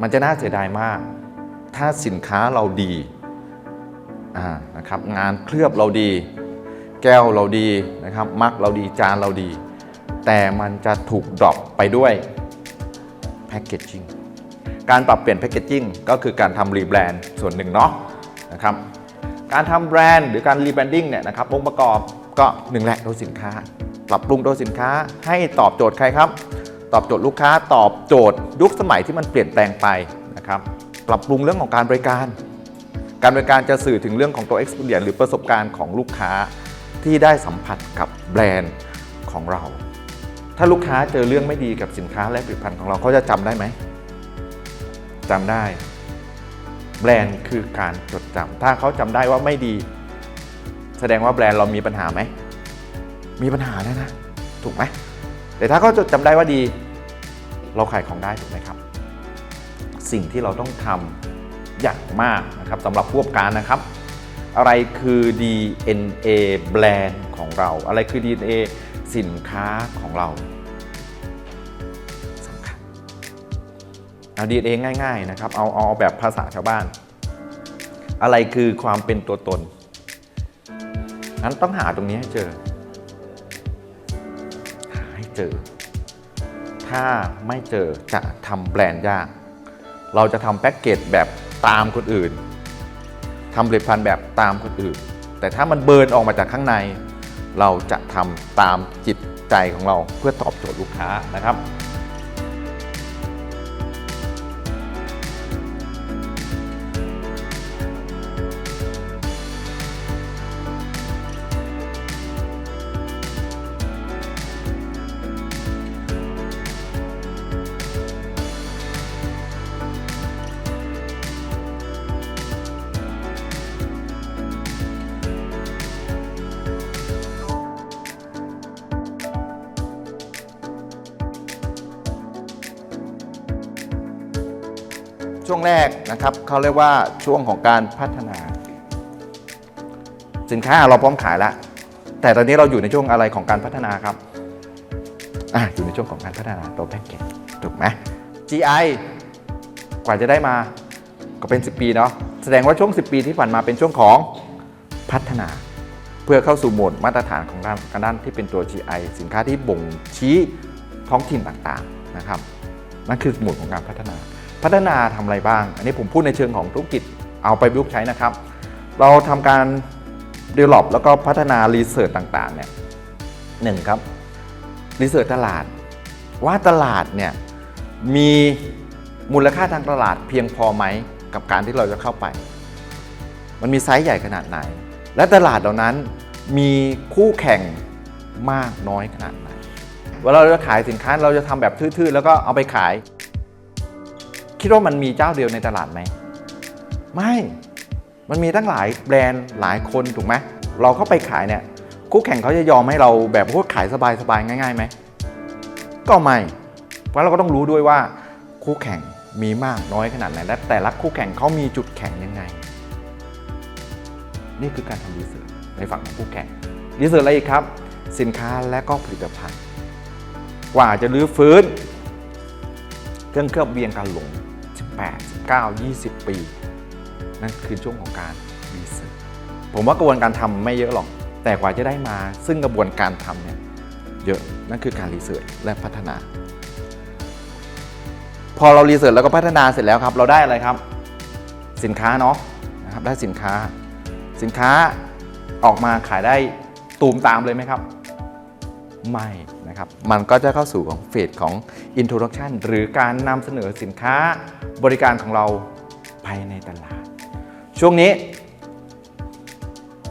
มันจะน่าเสียดายมาก ถ้าสินค้าเราดีนะครับงานเคลือบเราดี แก้วเราดีนะครับมักเราดีจานเราดี แต่มันจะถูกดรอปไปด้วยแพคเกจจิ้งการปรับเปลี่ยนแพคเกจจิ้งก็คือการทำรีแบรนด์ส่วนหนึ่งเนาะนะครับการทำแบรนด์หรือการรีแบรนดิ้งเนี่ยนะครับองค์ประกอบก็หนึ่งแหละตัวสินค้า ปรับปรุงตัวสินค้าให้ตอบโจทย์ใครครับ ตอบโจทย์ลูกค้าตอบโจทย์ยุคสมัยที่มันเปลี่ยนแปลงไปนะครับปรับปรุงเรื่องของการบริการ การบริการจะสื่อถึงเรื่องของตัว experience หรือประสบการณ์ของลูกค้าที่ได้สัมผัสกับแบรนด์ของเรา ถ้าลูกค้าเจอเรื่องไม่ดีกับสินค้าและผลิตภัณฑ์ของเราเขาจะจำได้ไหมจำได้ แบรนด์คือการจดจำถ้าเขาจำได้ว่าไม่ดี แสดงว่าแบรนด์เรามีปัญหาไหมมีปัญหาแล้วนะ ถูกไหม แต่ถ้าเขาจดจำได้ว่าดี เราขายของได้ถูกไหมครับ สิ่งที่เราต้องทำอย่างมากนะครับสำหรับผู้ประกอบการนะครับ อะไรคือ DNA แบรนด์ของเรา อะไรคือ DNA สินค้าของเราสำคัญเอา DNA ง่ายๆนะครับเอาเอาแบบภาษาชาวบ้าน อะไรคือความเป็นตัวตนนั้นต้องหาตรงนี้ให้เจอ เจอ ถ้าไม่เจอจะทำแบรนด์ยาก เราจะทำแพ็กเกจแบบตามคนอื่นทำผลิตภัณฑ์แบบตามคนอื่น แต่ถ้ามันเบิร์นออกมาจากข้างใน เราจะทำตามจิตใจของเราเพื่อตอบโจทย์ลูกค้านะครับ ช่วงแรกนะครับเขาเรียกว่าช่วงของการพัฒนา สินค้าเราพร้อมขายแล้ว แต่ตอนนี้เราอยู่ในช่วงอะไรของการพัฒนาครับอะอยู่ในช่วงของการพัฒนาตัวแพ็กเกจถูกไหม GI กว่าจะได้มาก็เป็น 10 ปีเนาะแสดงว่าช่วง 10 ปีที่ผ่านมาเป็นช่วงของพัฒนา เพื่อเข้าสู่โหมดมาตรฐานของด้านการด้านที่เป็นตัว GI สินค้าที่บ่งชี้ท้องถิ่นต่างๆนะครับนั่นคือหมวดของการพัฒนา พัฒนาทำอะไรบ้าง อันนี้ผมพูดในเชิงของธุรกิจเอาไปประยุกต์ใช้นะครับ เราทำการ develop แล้วก็พัฒนารีเสิร์ชต่างๆเนี่ยหนึ่งครับรีเสิร์ชตลาด ว่าตลาดเนี่ยมีมูลค่าทางตลาดเพียงพอไหมกับการที่เราจะเข้าไป มันมีไซส์ใหญ่ขนาดไหน และตลาดเหล่านั้นมีคู่แข่งมากน้อยขนาดไหนเวลาเราจะขายสินค้าเราจะทำแบบทื่อๆ แล้วก็เอาไปขาย คิดว่ามันมีเจ้าเดียวในตลาดไหม ไม่ มันมีตั้งหลายแบรนด์หลายคนถูกไหม เราเข้าไปขายเนี่ย คู่แข่งเขาจะยอมให้เราแบบพวกขายสบายๆง่ายๆไหม ก็ไม่ เพราะเราก็ต้องรู้ด้วยว่าคู่แข่งมีมากน้อยขนาดไหน และแต่ละคู่แข่งเขามีจุดแข็งยังไง นี่คือการทำรีเสิร์ชในฝั่งของคู่แข่งรีเสิร์ชอะไรอีกครับ สินค้าและก็ผลิตภัณฑ์ กว่าจะรื้อฟื้น เครื่องเคลือบเวียงการหลง 18 19 20 ปี นั่นคือช่วงของการรีเสิร์ชผมว่ากระบวนการทำไม่เยอะหรอก แต่กว่าจะได้มา ซึ่งกระบวนการทำเนี่ยเยอะนั่นคือการรีเสิร์ชและพัฒนา พอเรารีเสิร์ชแล้วก็พัฒนาเสร็จแล้วครับ เราได้อะไรครับ สินค้าเนาะนะครับได้สินค้า สินค้าออกมาขายได้ตูมตามเลยไหมครับ ไม่ นะครับ มันก็จะเข้าสู่ของเฟสของ Introduction หรือการนำเสนอสินค้าบริการของเราภายในตลาด ช่วงนี้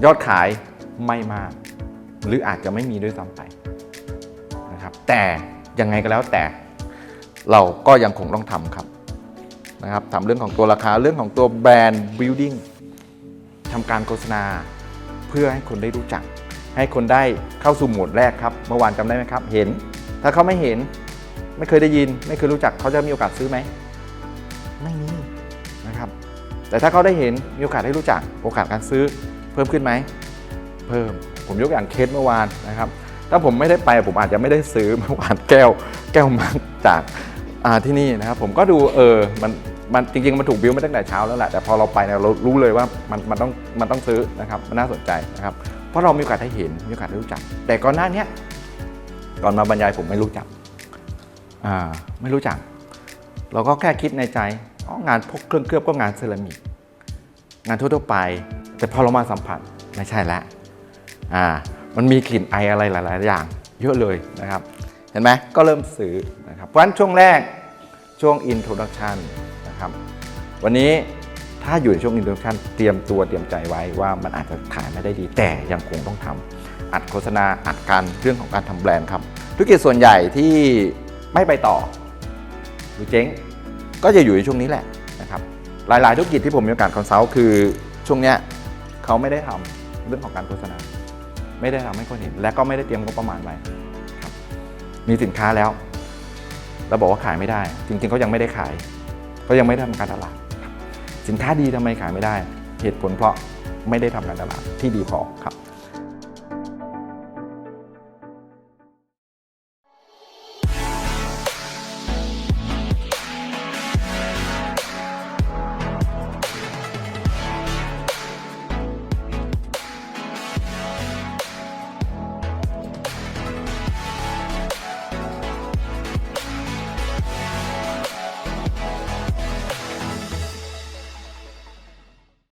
ยอดขายไม่มาก หรืออาจจะไม่มีด้วยซ้ำไปนะครับ แต่ยังไงก็แล้วแต่เราก็ยังคงต้องทำครับนะครับทำเรื่องของตัวราคาเรื่องของตัวแบรนด์ building ทำการโฆษณาเพื่อให้คนได้รู้จัก ให้คนได้เข้าสู่โหมดแรกครับ เมื่อวานจำได้ไหมครับ เห็น ถ้าเขาไม่เห็น ไม่เคยได้ยิน ไม่เคยรู้จักเขาจะมีโอกาสซื้อไหม ไม่มีนะครับ แต่ถ้าเขาได้เห็นมีโอกาสได้รู้จักโอกาสการซื้อเพิ่มขึ้นไหม เพิ่ม ผมยกอย่างเคสเมื่อวานนะครับ ถ้าผมไม่ได้ไปผมอาจจะไม่ได้ซื้อเมื่อวานแก้ว แก้วมังจากที่นี่นะครับผมก็ดูเออมันมันจริงๆ มันถูกบิวมาตั้งแต่เช้าแล้วแหละแต่พอเราไปเนี่ยเรารู้เลยว่ามันมันต้องมันต้องซื้อนะครับมันน่าสนใจนะครับ เพราะเรามีโอกาสได้เห็นมีโอกาสได้รู้จัก แต่ก่อนหน้านี้ก่อนมาบรรยายผมไม่รู้จักอ่าไม่รู้จัก เราก็แค่คิดในใจอ๋องานพวกเครื่องเคลือบก็งานเซรามิกงานทั่วๆไป แต่พอเรามาสัมผัสไม่ใช่แล้วอ่ามันมีกลิ่นไออะไรหลาย ๆ อย่าง เยอะเลยนะครับ เห็นไหมก็เริ่มซื้อนะครับเพราะฉะนั้นช่วงแรกช่วง introduction นะครับ วันนี้ ถ้าอยู่ในช่วง introduction เตรียมตัวเตรียมใจไว้ว่ามันอาจจะขายไม่ได้ดี แต่ยังคงต้องทำอัดโฆษณาอัดการเรื่องของการทำแบรนด์ครับธุรกิจส่วนใหญ่ที่ไม่ไปต่อ หรือเจ๊งก็จะอยู่ในช่วงนี้แหละนะครับหลาย ๆ ธุรกิจที่ผมมีโอกาสคอนซัลท์คือช่วงเนี้ยเขาไม่ได้ทำเรื่องของการโฆษณา ไม่ได้ทำให้คนเห็น และก็ไม่ได้เตรียมงบประมาณไว้ครับมีสินค้าแล้วแล้วบอกว่าขายไม่ได้ จริง ๆเขายังไม่ได้ขายเขายังไม่ได้ทำการตลาด สินค้าดีทำไมขายไม่ได้ เหตุผลเพราะไม่ได้ทำการตลาดที่ดีพอครับ